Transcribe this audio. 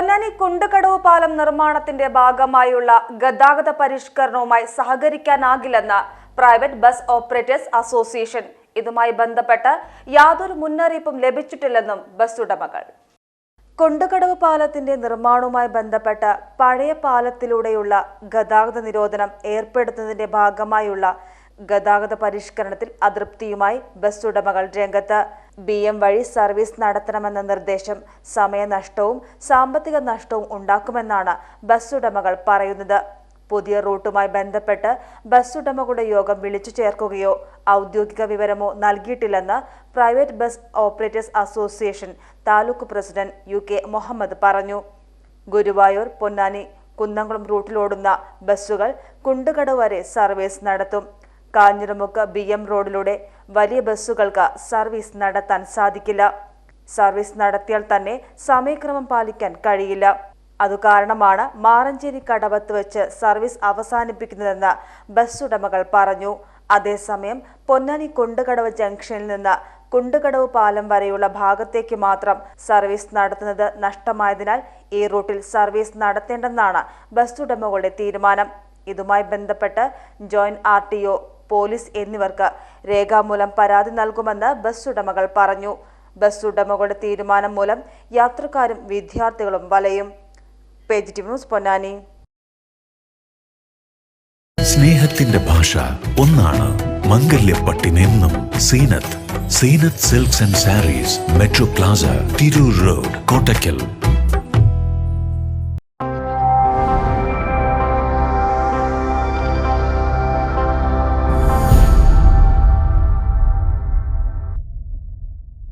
പൊന്നാനി കുണ്ടുകടവ് പാലം നിർമ്മാണത്തിന്റെ ഭാഗമായുള്ള ഗതാഗത പരിഷ്കരണവുമായി സഹകരിക്കാനാകില്ലെന്ന് പ്രൈവറ്റ് ബസ് ഓപ്പറേറ്റേഴ്സ് അസോസിയേഷൻ. ഇതുമായി ബന്ധപ്പെട്ട് യാതൊരു മുന്നറിയിപ്പും ലഭിച്ചിട്ടില്ലെന്നും ബസ് ഉടമകൾ. കുണ്ടുകടവ് പാലത്തിന്റെ നിർമ്മാണവുമായി ബന്ധപ്പെട്ട് പഴയ പാലത്തിലൂടെയുള്ള ഗതാഗത നിരോധനം ഏർപ്പെടുത്തുന്നതിന്റെ ഭാഗമായുള്ള ഗതാഗത പരിഷ്കരണത്തിൽ അതൃപ്തിയുമായി ബസ് ഉടമകൾ രംഗത്ത്. ബി എം വഴി സർവീസ് നടത്തണമെന്ന നിർദ്ദേശം സമയനഷ്ടവും സാമ്പത്തിക നഷ്ടവും ഉണ്ടാക്കുമെന്നാണ് ബസ് ഉടമകൾ പറയുന്നത്. പുതിയ റൂട്ടുമായി ബന്ധപ്പെട്ട് ബസ് ഉടമകളുടെ യോഗം വിളിച്ചു ചേർക്കുകയോ ഔദ്യോഗിക വിവരമോ നൽകിയിട്ടില്ലെന്ന് private bus operators association taluk president U K Muhammad പറഞ്ഞു. ഗുരുവായൂർ പൊന്നാനി കുന്നംകുളം റൂട്ടിലോടുന്ന ബസ്സുകൾ കുണ്ടുകട വരെ സർവീസ് നടത്തും. കാഞ്ഞിരമുക്ക് ബി എം റോഡിലൂടെ വലിയ ബസ്സുകൾക്ക് സർവീസ് നടത്താൻ സാധിക്കില്ല. സർവീസ് നടത്തിയാൽ തന്നെ സമയക്രമം പാലിക്കാൻ കഴിയില്ല. അതു കാരണമാണ് മാറഞ്ചേരി കടവത്ത് വെച്ച് സർവീസ് അവസാനിപ്പിക്കുന്നതെന്ന് ബസ് ഉടമകൾ പറഞ്ഞു. അതേസമയം പൊന്നാനി കുണ്ടുകടവ് ജംഗ്ഷനിൽ നിന്ന് കുണ്ടുകടവ് പാലം വരെയുള്ള ഭാഗത്തേക്ക് മാത്രം സർവീസ് നടത്തുന്നത് നഷ്ടമായതിനാൽ ഈ റൂട്ടിൽ സർവീസ് നടത്തേണ്ടെന്നാണ് ബസ് ഉടമകളുടെ തീരുമാനം. ഇതുമായി ബന്ധപ്പെട്ട് ജോയിന്റ് ആർ പോലീസ് എന്നിവർക്ക് രേഖാമൂലം പരാതി നൽകുമെന്ന് ബസ് ഉടമകൾ പറഞ്ഞു. ബസ് ഉടമകളുടെ തീരുമാനം മൂലം യാത്രക്കാരും വിദ്യാർത്ഥികളും വലയും. Page news Ponnani. സ്നേഹത്തിന്റെ ഭാഷ ഒന്നാണ് മംഗല്യപ്പട്ടിനെന്നും Seenath. Seenath silks and sarees metro plaza Tirur road Kottakkal.